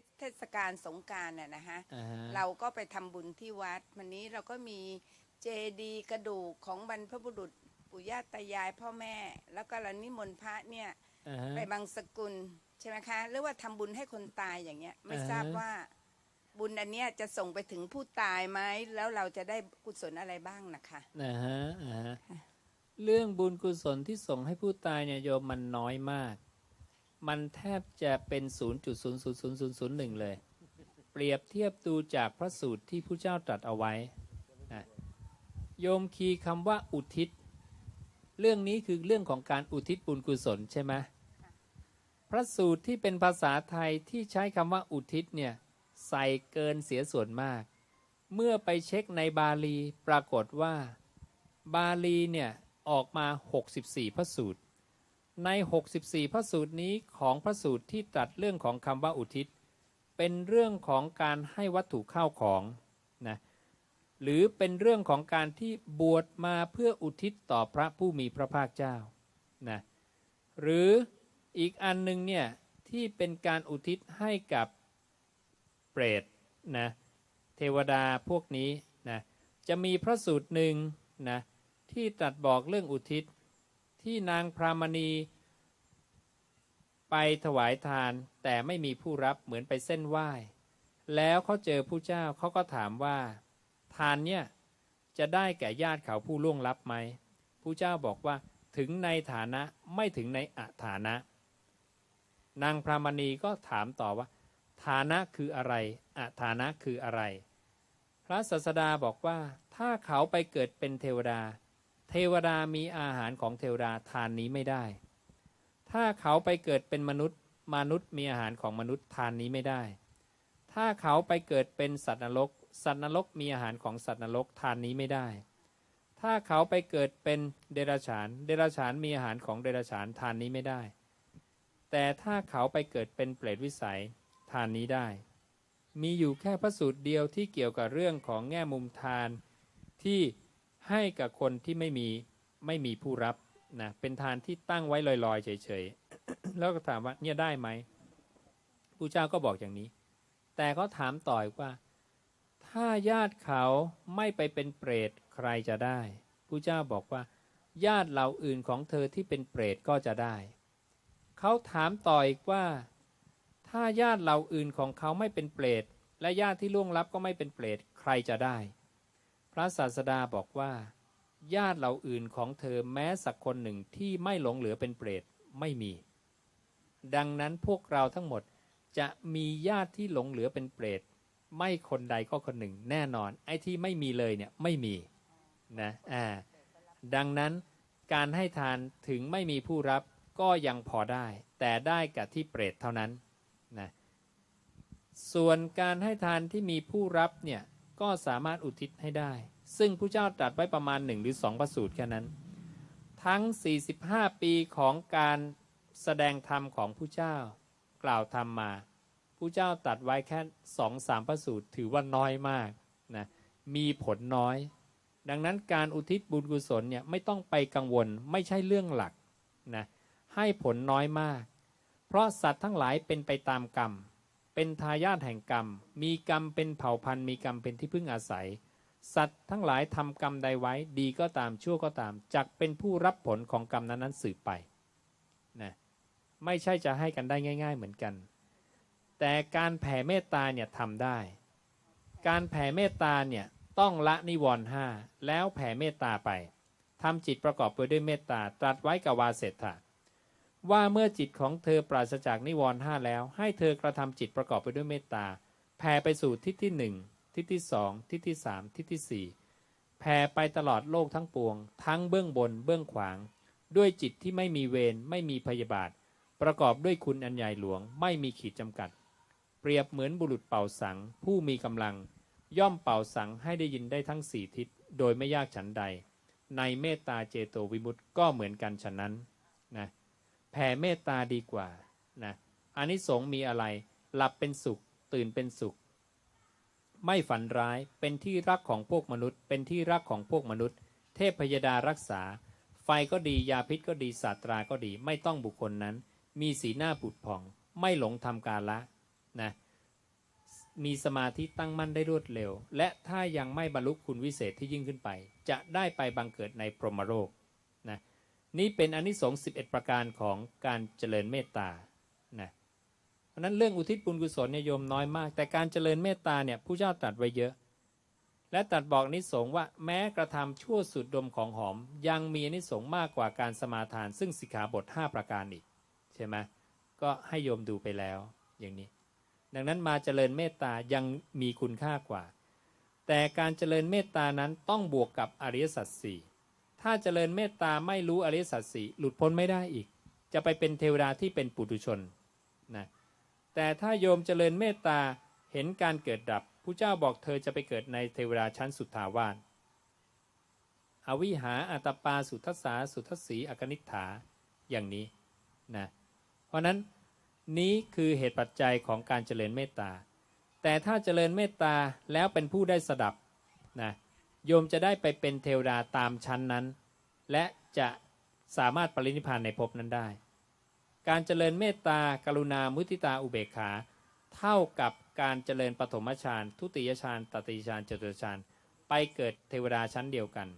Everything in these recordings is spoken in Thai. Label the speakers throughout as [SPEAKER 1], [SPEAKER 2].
[SPEAKER 1] ศเทศกาลสงกรารน่ะนะฮะ
[SPEAKER 2] อ่าฮะ
[SPEAKER 1] เราก็ไปทำบุญที่วัด วันนี้เราก็มีเจดีย์กระดูกของบรรพบุรุษปู่ย่าตายายพ่อแม่ แล้วก็เรานิมนต์พระเนี่ย
[SPEAKER 2] อ่าฮะ
[SPEAKER 1] ไปบางสกุลใช่ไหมคะ หรือว่าทำบุญให้คนตายอย่างเงี้ย ไม่
[SPEAKER 2] อ่าฮะ
[SPEAKER 1] ทราบว่าบุญอันเนี้ยจะส่งไปถึงผู้ตายไหมแล้วเราจะได้กุศลอะไรบ้างนะคะ
[SPEAKER 2] นะฮะอ่าฮะ เรื่องบุญกุศลที่ส่งให้ผู้ตายเนี่ยโยมมันน้อยมาก มันแทบจะเป็น 0.00001 เลย เปรียบเทียบดูจากพระสูตรที่ผู้เจ้าตรัสเอาไว้นะโยมคีคำว่าอุทิศ เรื่องนี้คือเรื่องของการอุทิศบุญกุศลใช่ไหมพระสูตรที่เป็นภาษาไทยที่ใช้คำว่าอุทิศเนี่ยใส่เกินเสียส่วนมาก เมื่อไปเช็คในบาลีปรากฏว่า บาลีเนี่ยออกมา 64 พระสูตร ใน 64 พระสูตรนี้ของพระสูตรที่ตรัสเรื่องของคำว่าอุทิศ เป็นเรื่องของการให้วัตถุข้าวของนะหรือเป็นเรื่องของการที่บวชมาเพื่ออุทิศต่อพระผู้มีพระภาคเจ้านะหรืออีกอันหนึ่งเนี่ยที่เป็นการอุทิศให้กับเปรตนะเทวดาพวกนี้นะจะมีพระสูตรหนึ่งนะที่ตรัสบอกเรื่องอุทิศ ที่นางพรามณีไปถวายทานแต่ไม่มีผู้รับเหมือนไปเส้นไหว้ แล้วเขาเจอผู้เจ้าเขาก็ถามว่า ทานเนี่ยจะได้แก่ญาติเขาผู้ล่วงลับไหมผู้เจ้าบอกว่าถึงในฐานะไม่ถึงในอฐานะ นางพรามณีก็ถามต่อว่า ฐานะคืออะไรอฐานะคืออะไร พระศาสดาบอกว่าถ้าเขาไปเกิดเป็นเทวดา เทวดามีอาหารของเทวดาทานนี้ไม่ได้ ถ้าเขาไปเกิดเป็นมนุษย์มนุษย์มีอาหารของมนุษย์ทานนี้ไม่ได้ ถ้าเขาไปเกิดเป็นสัตว์นรก สัตว์นรกมีอาหารของสัตว์นรกทานนี้ไม่ได้ ถ้าเขาไปเกิดเป็นเดรัจฉาน เดรัจฉานมีอาหารของเดรัจฉานทานนี้ไม่ได้ แต่ถ้าเขาไปเกิดเป็นเปรตวิสัยทานนี้ได้ มีอยู่แค่พระสูตรเดียวที่เกี่ยวกับเรื่องของแง่มุมทานที่ ให้กับคนที่ไม่มีไม่มีผู้รับนะเป็นทานที่ตั้งไว้ลอยๆเฉยๆแล้วก็ถามว่าเนี่ยได้ไหมผู้เจ้าก็บอกอย่างนี้ แต่เขาถามต่ออีกว่า ถ้าญาติเขาไม่ไปเป็นเปรตใครจะได้ผู้เจ้าบอกว่า ญาติเหล่าอื่นของเธอที่เป็นเปรตก็จะได้เขาถามต่ออีกว่า ถ้าญาติเหล่าอื่นของเขาไม่เป็นเปรตและญาติที่ล่วงลับก็ไม่เป็นเปรตใครจะได้ ระศาสดาบอกว่า ญาติเหล่าอื่นของเธอแม้สักคนหนึ่งที่ไม่หลงเหลือเป็นเปรตไม่มี ดังนั้นพวกเราทั้งหมดจะมีญาติที่หลงเหลือเป็นเปรตไม่คนใดก็คนหนึ่งแน่นอน ไอ้ที่ไม่มีเลยเนี่ยไม่มีนะอ่าดังนั้นการให้ทานถึงไม่มีผู้รับก็ยังพอได้ แต่ได้กับที่เปรตเท่านั้นนะส่วนการให้ทานที่มีผู้รับเนี่ย ก็สามารถอุทิศให้ได้ ซึ่งผู้เจ้าตรัสไว้ประมาณหนึ่งหรือสองประสูตรแค่นั้น ทั้ง 45 ปีของการแสดงธรรมของผู้เจ้ากล่าวธรรมมาผู้เจ้าตัดไว้แค่สองสามประสูตรถือว่าน้อยมากนะมีผลน้อย ดังนั้นการอุทิศบุญกุศลเนี่ยไม่ต้องไปกังวลไม่ใช่เรื่องหลักนะให้ผลน้อยมาก เพราะสัตว์ทั้งหลายเป็นไปตามกรรม เป็นทายาทแห่งกรรม มีกรรมเป็นเผ่าพันธุ์ มีกรรมเป็นที่พึ่งอาศัย สัตว์ทั้งหลายทำกรรมใดไว้ ดีก็ตามชั่วก็ตามจักเป็นผู้รับผลของกรรมนั้นๆสืบไปนะไม่ใช่จะให้กันได้ง่าย ๆ เหมือนกัน แต่การแผ่เมตตาเนี่ยทำได้ การแผ่เมตตาเนี่ยต้องละนิวรณ์ห้าแล้วแผ่เมตตาไปทำจิตประกอบไปด้วยเมตตาตรัสไว้กับวาเสถะ ว่าเมื่อจิตของเธอปราศจากนิวรณ์ห้าแล้ว ให้เธอกระทำจิตประกอบไปด้วยเมตตาแผ่ไปสู่ทิศที่หนึ่งทิศที่สองทิศที่สามทิศที่สี่แผ่ไปตลอดโลกทั้งปวง ทั้งเบื้องบนเบื้องขวาง ด้วยจิตที่ไม่มีเวรไม่มีพยาบาท ประกอบด้วยคุณอันใหญ่หลวง ไม่มีขีดจำกัด เปรียบเหมือนบุรุษเป่าสัง ผู้มีกำลัง ย่อมเป่าสังให้ได้ยินได้ทั้งสี่ทิศ โดยไม่ยากฉันใด ในเมตตาเจโตวิมุตติก็เหมือนกันฉะนั้นนะ แผ่เมตตาดีกว่านะอานิสงส์มีอะไร หลับเป็นสุข ตื่นเป็นสุข ไม่ฝันร้ายเป็นที่รักของพวกมนุษย์ เป็นที่รักของพวกมนุษย์ เทพพยดารักษา ไฟก็ดียาพิษก็ดีศาสตราก็ดี ไม่ต้องบุคคลนั้น มีสีหน้าผุดผ่อง ไม่หลงทำกาละนะมีสมาธิตั้งมั่นได้รวดเร็ว และถ้ายังไม่บรรลุคุณวิเศษที่ยิ่งขึ้นไป จะได้ไปบังเกิดในพรหมโลก นี่เป็นอนนิสงส์11 ประการของการเจริญเมตตานะเพราะนั้นเรื่องอุทิศบุญกุศลเนี่ยโยมน้อยมาก แต่การเจริญเมตตาเนี่ยผู้เจ้าตรัสไว้เยอะ และตรัสบอกอนิสงส์ว่าแม้กระทำชั่วสุดดมของหอม ยังมีอนิสงส์มากกว่าการสมาทาน ซึ่งสิกขาบท 5 ประการอีกใช่ไหมก็ให้โยมดูไปแล้วอย่างนี้ ดังนั้นมาเจริญเมตตายังมีคุณค่ากว่า แต่การเจริญเมตตานั้นต้องบวกกับอริยสัจสี่ ถ้าเจริญเมตตาไม่รู้อริสัจสี่หลุดพ้นไม่ได้อีก จะไปเป็นเทวดาที่เป็นปุถุชนนะแต่ถ้าโยมเจริญเมตตาเห็นการเกิดดับผู้เจ้าบอกเธอจะไปเกิดในเทวดาชั้นสุทธาวาสอวิหาอัตปาสุทัสสาสุทัสสีอกนิฐาอย่างนี้นะเพราะฉะนั้นนี้คือเหตุปัจจัยของการเจริญเมตตา แต่ถ้าเจริญเมตตาแล้วเป็นผู้ได้สดับนะ โยมจะได้ไปเป็นเทวดาตามชั้นนั้น และจะสามารถปรินิพพานในภพนั้นได้ การเจริญเมตตากรุณามุทิตาอุเบกขา เท่ากับการเจริญปฐมฌานทุติยฌานตติยฌานจตุฌานไปเกิดเทวดาชั้นเดียวกัน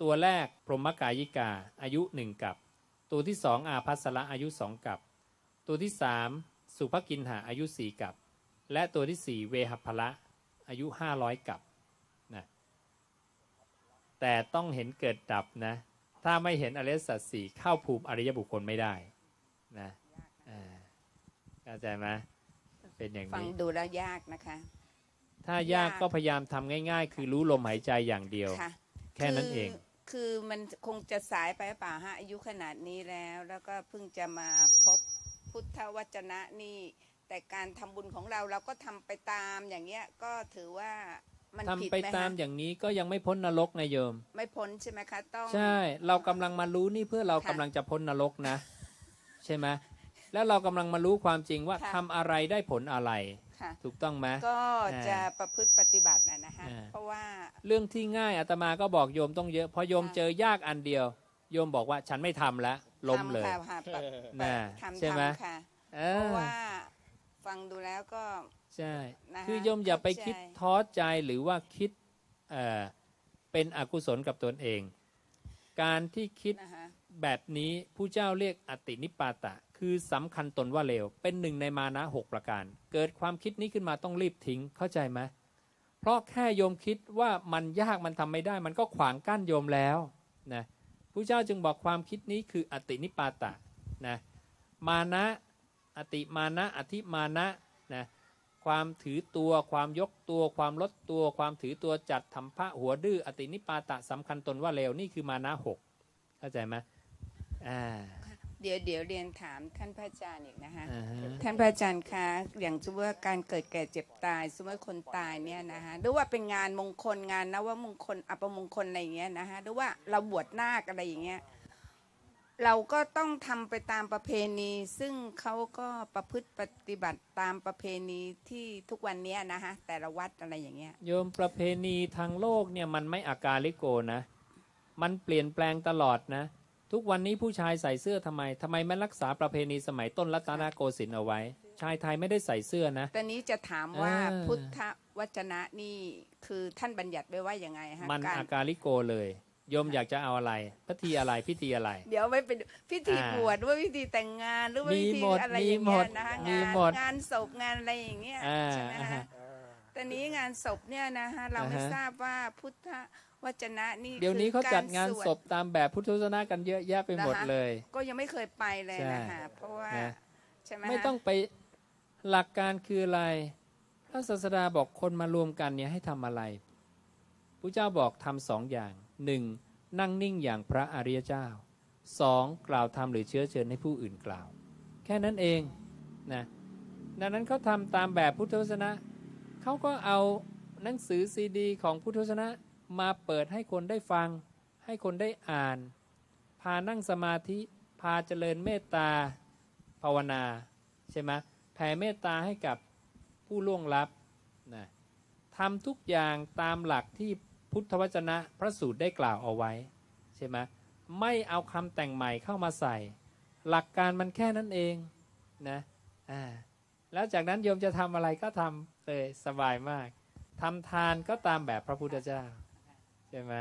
[SPEAKER 2] ตัวแรกพรหมกายิกาอายุหนึ่งกับ ตัวที่สองอาภัสละอายุสองกับ ตัวที่สามสุภกินหาอายุสี่กับ และตัวที่สี่เวหพละอายุห้าร้อยกับ แต่ต้องเห็นเกิดดับนะ ถ้าไม่เห็นอริยสัจสี่เข้าภูมิอริยบุคคลไม่ได้นะอ่าเข้าใจไหมเป็นอย่าง
[SPEAKER 1] ฟัง
[SPEAKER 2] นี้
[SPEAKER 1] ดูแล้วยากนะคะ
[SPEAKER 2] ถ้ายาก
[SPEAKER 1] ยาก
[SPEAKER 2] ก็พยายามทำง่าย ๆ คือรู้ลมหายใจอย่างเดียว
[SPEAKER 1] ค่ะ
[SPEAKER 2] แค่นั้น
[SPEAKER 1] คื
[SPEAKER 2] เอง
[SPEAKER 1] คือมันคงจะสายไปเปล่าฮะอายุขนาดนี้แล้ว แล้วก็เพิ่งจะมาพบพุทธวจนะนี่ แต่การทำบุญของเราเราก็ทำไปตามอย่างเงี้ยก็ถือว่า มัน
[SPEAKER 2] ทำ
[SPEAKER 1] ผิด
[SPEAKER 2] ไป
[SPEAKER 1] ไหม
[SPEAKER 2] ตาม
[SPEAKER 1] ฮะ
[SPEAKER 2] อย่างนี้ก็ยังไม่พ้นนรกนะโยม
[SPEAKER 1] ไม่พ้นใช่ไหมคะต้อง
[SPEAKER 2] ใช่ เรากำลังมารู้นี่เพื่อเรา
[SPEAKER 1] ค่ะ
[SPEAKER 2] กำลังจะพ้นนรกนะ ใช่ไหมแล้วเรากำลังมารู้ความจริงว่า
[SPEAKER 1] ค่ะ
[SPEAKER 2] ทำอะไรได้ผลอะไร
[SPEAKER 1] ค่ะ
[SPEAKER 2] ถูกต้องไหม
[SPEAKER 1] ก็จะประพฤติปฏิบัตินะนะคะ
[SPEAKER 2] อ่า
[SPEAKER 1] เพราะว่า
[SPEAKER 2] เรื่องที่ง่ายอาตมาก็บอกโยมต้องเยอะพอโยม
[SPEAKER 1] ค่ะ
[SPEAKER 2] เจอยากอันเดียว โยมบอกว่าฉันไม่ทำแล้วล้มเลย
[SPEAKER 1] ทำค่ะค่ะปะ
[SPEAKER 2] น่ะ
[SPEAKER 1] ทำ
[SPEAKER 2] ใช่ไหม
[SPEAKER 1] ทำค่ะ
[SPEAKER 2] เอ
[SPEAKER 1] เพ
[SPEAKER 2] อ
[SPEAKER 1] ราะว่าฟังดูแล้วก็
[SPEAKER 2] ใช่
[SPEAKER 1] นะคะ
[SPEAKER 2] คือโยมอย่าไป
[SPEAKER 1] เข้าใจ
[SPEAKER 2] คิดท้อใจหรือว่าคิดเอ่อเป็นอกุศลกับตนเอง การที่คิด
[SPEAKER 1] นะคะ
[SPEAKER 2] แบบนี้ผู้เจ้าเรียกอตินิปาตะ คือสำคัญตนว่าเลว เป็นหนึ่งในมานะหกประการ เกิดความคิดนี้ขึ้นมาต้องรีบทิ้งเข้าใจไหมเพราะแค่โยมคิดว่ามันยากมันทำไม่ได้ มันก็ขวางกั้นโยมแล้วนะผู้เจ้าจึงบอกความคิดนี้คืออตินิปาตะนะมานะอติมานะอธิมานะนะ ความถือตัว ความยกตัว ความลดตัว ความถือตัวจัดทำพระหัวดื้ออตินิปาตะสำคัญตนว่าเลวนี่คือมานะหกเข้าใจไหมอ่า
[SPEAKER 1] เดี๋ยวเดี๋ยวเรียนถามท่านพระอาจารย์อีกนะคะ
[SPEAKER 2] อ่าฮะ
[SPEAKER 1] ท่านพระอาจารย์คะอย่างสมมติว่าการเกิดแก่เจ็บตายสมมติคนตายเนี่ยนะคะหรือว่าเป็นงานมงคลงานนวมงคลอัปมงคลอะไรอย่างเงี้ยนะคะหรือว่าเราบวชนาคอะไรอย่างเงี้ย เราก็ต้องทำไปตามประเพณี ซึ่งเขาก็ประพฤติปฏิบัติตามประเพณีที่ทุกวันเนี้ยนะคะแต่ละวัดอะไรอย่างเงี้ย
[SPEAKER 2] โยมประเพณีทางโลกเนี่ยมันไม่อากาลิโกนะ มันเปลี่ยนแปลงตลอดนะ ทุกวันนี้ผู้ชายใส่เสื้อทำไมทำไมไม่รักษาประเพณีสมัยต้นรัตนโกสินทร์เอาไว้ ชายไทยไม่ได้ใส่เสื้อนะ
[SPEAKER 1] ตอนนี้จะถามว่า
[SPEAKER 2] เออ
[SPEAKER 1] พุทธวจนะนี่คือท่านบัญญัติไว้ว่ายังไงฮะ
[SPEAKER 2] มัน
[SPEAKER 1] การ
[SPEAKER 2] อากาลิโกเลย โยมอยากจะเอาอะไรพิธีอะไรพิธีอะไร
[SPEAKER 1] เดี๋ยวไม่เป็นพิธี
[SPEAKER 2] อ่า
[SPEAKER 1] บวชหรือว่าพิธีแต่งงานหรือว่า
[SPEAKER 2] มี
[SPEAKER 1] พิธี
[SPEAKER 2] หมด
[SPEAKER 1] อะไร
[SPEAKER 2] มี
[SPEAKER 1] อย่าง
[SPEAKER 2] หม
[SPEAKER 1] เงี้
[SPEAKER 2] ด
[SPEAKER 1] ยนะคะ
[SPEAKER 2] มี
[SPEAKER 1] งาน
[SPEAKER 2] หมด
[SPEAKER 1] งานศพงานอะไรอย่างเงี้ย
[SPEAKER 2] อ่า
[SPEAKER 1] ใช่ไหม
[SPEAKER 2] อ่า
[SPEAKER 1] ฮะแต่นี้งานศพเนี่ยนะคะเราไม่
[SPEAKER 2] อ่าฮะ
[SPEAKER 1] ทราบว่าพุทธวจนะนี่
[SPEAKER 2] เดี๋ยวนี้เขา
[SPEAKER 1] คือ
[SPEAKER 2] จัดงาน
[SPEAKER 1] กรสว
[SPEAKER 2] ศพตามแบบพุทธศาสนากันเยอะแยะไปหมด
[SPEAKER 1] นะคะ
[SPEAKER 2] เลย
[SPEAKER 1] ก็ยังไม่เคยไปเลย
[SPEAKER 2] ใช่
[SPEAKER 1] นะคะเพราะว่า
[SPEAKER 2] นะ
[SPEAKER 1] ใช่ไหม
[SPEAKER 2] ไม่
[SPEAKER 1] ฮะ
[SPEAKER 2] ต้องไปหลักการคืออะไรพระศาสดาบอกคนมารวมกันเนี่ยให้ทำอะไรพระเจ้าบอกทำสองอย่าง หนึ่งนั่งนิ่งอย่างพระอริยเจ้าสองกล่าวธรรมหรือเชื้อเชิญให้ผู้อื่นกล่าว แค่นั้นเองนะดังนั้นเขาทำตามแบบพุทธศาสนาเขาก็เอาหนังสือซีดี ของพุทธศาสนามาเปิดให้คนได้ฟัง ให้คนได้อ่าน พานั่งสมาธิ พาเจริญเมตตาภาวนาใช่ไหมแผ่เมตตาให้กับผู้ล่วงลับนะทำทุกอย่างตามหลักที่ พุทธวจนะพระสูตรได้กล่าวเอาไว้ใช่ไหมไม่เอาคำแต่งใหม่เข้ามาใส่ หลักการมันแค่นั้นเองนะอ่าแล้วจากนั้นโยมจะทำอะไรก็ทำเลยสบายมากทำทานก็ตามแบบพระพุทธเจ้าใช่ไหม